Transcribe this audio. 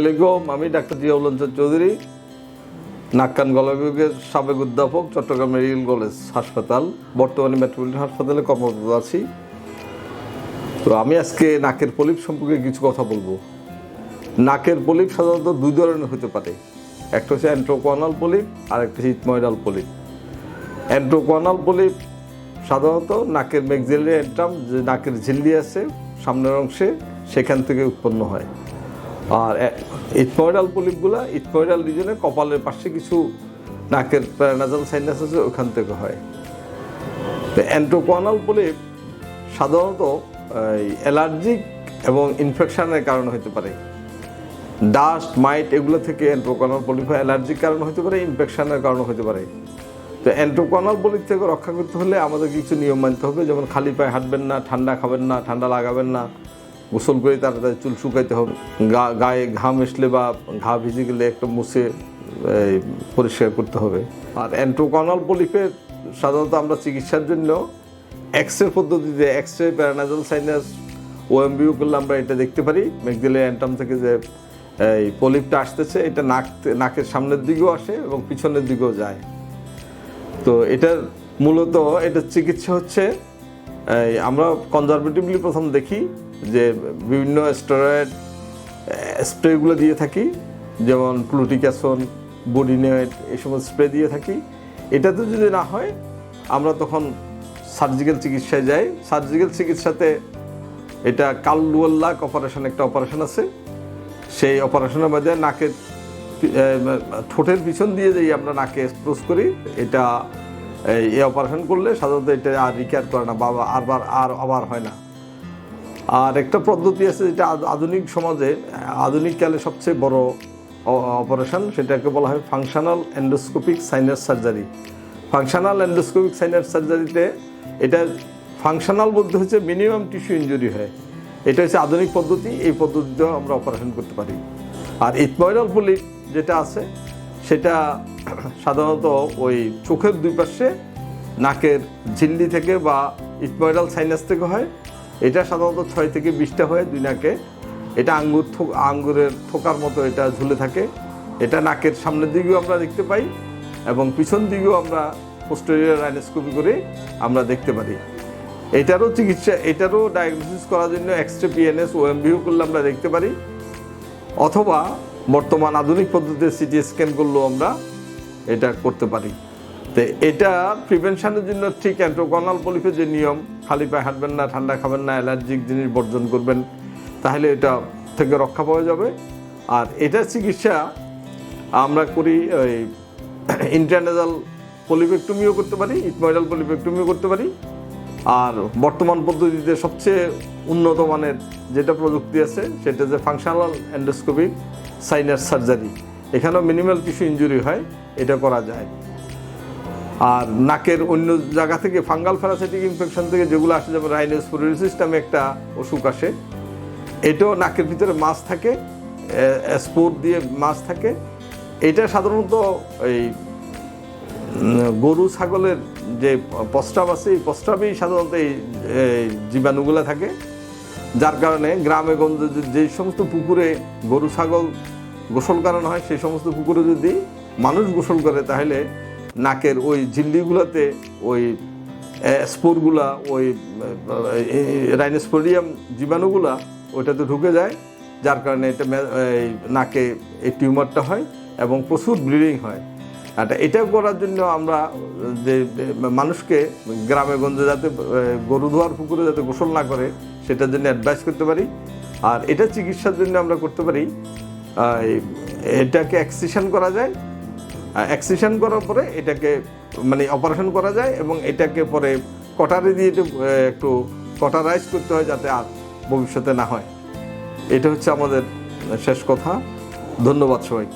আলাইকুম, আমি ডাক্তার জিয়াউল আনসার চৌধুরী, নাক্কান গলা বিভাগের সাবেক অধ্যাপক, চট্টগ্রাম মেডিকেল কলেজ হাসপাতাল, বর্তমানে মেট্রোপলিটন হাসপাতালে কর্মরত আছি। তো আমি আজকে নাকের পলিপ সম্পর্কে কিছু কথা বলব। নাকের পলিপ সাধারণত দুই ধরনের হতে পারে। একটা হচ্ছে অ্যান্ট্রোকোয়ানাল পলিপ আর একটা হচ্ছে ইথময়েডাল পলিপ। অ্যান্ট্রোকোয়ানাল পলিপ সাধারণত নাকের ম্যাক্সিলারি অ্যান্ট্রাম, যে নাকের ঝিল্লি আছে সামনের অংশে, সেখান থেকে উৎপন্ন হয়। আর ইথময়েডাল পলিপগুলা ইথময়েডাল রিজনে কপালের পাশে কিছু নাকের প্যারানাজাল সাইনাস আছে, ওখান থেকে হয়। তো অ্যান্ট্রোকোয়ানাল পলিপ সাধারণত অ্যালার্জিক এবং ইনফেকশনের কারণে হতে পারে। ডাস্ট মাইট এগুলো থেকে অ্যান্ট্রোকোনাল পলিপ অ্যালার্জির কারণে হতে পারে ইনফেকশনের কারণে হতে পারে। তো অ্যান্ট্রোকোনাল পলিপ থেকে রক্ষা করতে হলে আমাদের কিছু নিয়ম মানতে হবে, যেমন খালি পায়ে হাঁটবেন না, ঠান্ডা খাবেন না, ঠান্ডা লাগাবেন না। গোসল করে তাড়াতাড়ি চুল শুকাইতে হবে। গা, গায়ে ঘাম এসলে বা ঘা ভিজে গেলে একটু মুছে পরিষ্কার করতে হবে। আর অ্যান্ট্রোকোনাল পলিপের সাধারণত আমরা চিকিৎসার জন্য এক্স রে পদ্ধতিতে এক্স রে প্যারানাজাল সাইনাস ওএমবিউ করলে আমরা এটা দেখতে পারি। ম্যাকদিলে অ্যান্টাম থেকে যে, এই পলিপটা আসতেছে, এটা নাক, নাকের সামনের দিকেও আসে এবং পিছনের দিকেও যায়। তো এটার মূলত, এটার চিকিৎসা হচ্ছে আমরা কনজারভেটিভলি প্রথম দেখি যে বিভিন্ন স্টেরয়েড স্প্রেগুলো দিয়ে থাকি, যেমন প্লুটিক্যাসন বডিনেট এই সমস্ত স্প্রে দিয়ে থাকি। এটাতে যদি না হয়, আমরা তখন সার্জিক্যাল চিকিৎসায় যাই। সার্জিক্যাল চিকিৎসাতে এটা কালুয়াল্লাক অপারেশন একটা অপারেশন আছে। সেই অপারেশনের মধ্যে নাকের ঠোঁটের পিছন দিয়ে যেই আমরা নাকে স্প্রোস করি, এটা, এই- অপারেশন করলে সাধারণত এটা আর রিকেয়ার করে না, বা আরবার আর, আবার হয় না। আর একটা পদ্ধতি আছে যেটা আধুনিক সমাজে, আধুনিক কালে সবচেয়ে বড় অপারেশন, সেটাকে বলা হয় functional endoscopic sinus surgery functional endoscopic sinus সার্জারিতে এটা ফাংশনাল বলতে হচ্ছে মিনিমাম টিস্যু ইঞ্জুরি হয়। এটা হচ্ছে আধুনিক পদ্ধতি, এই পদ্ধতিতেও আমরা অপারেশন করতে পারি। আর ইথময়েডাল পলিপ যেটা আছে, সেটা সাধারণত ওই চোখের দুই পাশে, নাকের ঝিল্লি থেকে বা ইথময়েডাল সাইনাস থেকে হয়। এটা সাধারণত ছয় থেকে বিশটা হয় দুই নাকে এটা আঙ্গুর আঙ্গুরের থোকার মতো এটা ঝুলে থাকে। এটা নাকের সামনের দিকেও আমরা দেখতে পাই এবং পিছন দিকেও আমরা পোস্টেরিয়ার রাইনোস্কোপি করে আমরা দেখতে পারি। এটারও চিকিৎসা, এটারও ডায়াগনোসিস করার জন্য এক্সরে পিএনএস ওএমভিউ করলে আমরা দেখতে পারি। অথবা বর্তমান আধুনিক পদ্ধতিতে সিটি স্ক্যান করলেও আমরা এটা করতে পারি। তো এটা প্রিভেনশনের জন্য ঠিক অ্যান্ট্রোকনাল পলিফের যে নিয়ম, খালি পায়ে হাঁটবেন না, ঠান্ডা খাবেন না অ্যালার্জিক জিনিস বর্জন করবেন, তাহলে এটা থেকে রক্ষা পাওয়া যাবে। আর এটার চিকিৎসা আমরা করি ওই ইন্টারনাজাল পলিপেক্টমিও করতে পারি ইটময়েডাল পলিপেক্টমিও করতে পারি। আর বর্তমান পদ্ধতিতে সবচেয়ে উন্নত মানের যেটা প্রযুক্তি আছে, সেটা যে ফাংশনাল এন্ডোস্কোপিক সাইনাস সার্জারি এখানেও মিনিমাল কিছু ইঞ্জুরি হয়, এটা করা যায়। আর নাকের অন্য জায়গা থেকে ফাঙ্গাল প্যারাসাইটিক ইনফেকশন থেকে যেগুলো আসে, যেমন রাইনোস্পোরিসিস নামে একটা অসুখ আসে, এটাও নাকের ভিতরে মাছ থাকে স্পোর দিয়ে মাছ থাকে। এটা সাধারণত এই গরু, ছাগলের যে প্রস্রাব আছে, এই প্রস্রাবেই সাধারণত এই জীবাণুগুলো থাকে। যার কারণে গ্রামে, গঞ্জে যে সমস্ত পুকুরে গরু, ছাগল গোসল করানো হয়, সেই সমস্ত পুকুরে যদি মানুষ গোসল করে, তাহলে নাকের ওই ঝিল্লিগুলোতে ওই স্পোরগুলা, ওই রাইনোস্পোরিয়াম জীবাণুগুলা ওইটাতে ঢুকে যায়, যার কারণে এটা নাকে এই টিউমারটা হয় এবং প্রচুর ব্লিডিং হয়। আর এটা করার জন্য আমরা যে মানুষকে গ্রামে গঞ্জে যাতে গরু ধোয়ার পুকুরে যাতে গোসল না করে, সেটার জন্য অ্যাডভাইস করতে পারি। আর এটা চিকিৎসার জন্য আমরা করতে পারি এটাকে অ্যাক্সিশন করা যায় অ্যাক্সিশন করার পরে এটাকে মানে অপারেশন করা যায় এবং এটাকে পরে কটারি দিয়ে একটু, কটারাইজ করতে হয় যাতে আর ভবিষ্যতে না হয়। এটা হচ্ছে আমাদের শেষ কথা। ধন্যবাদ সবাই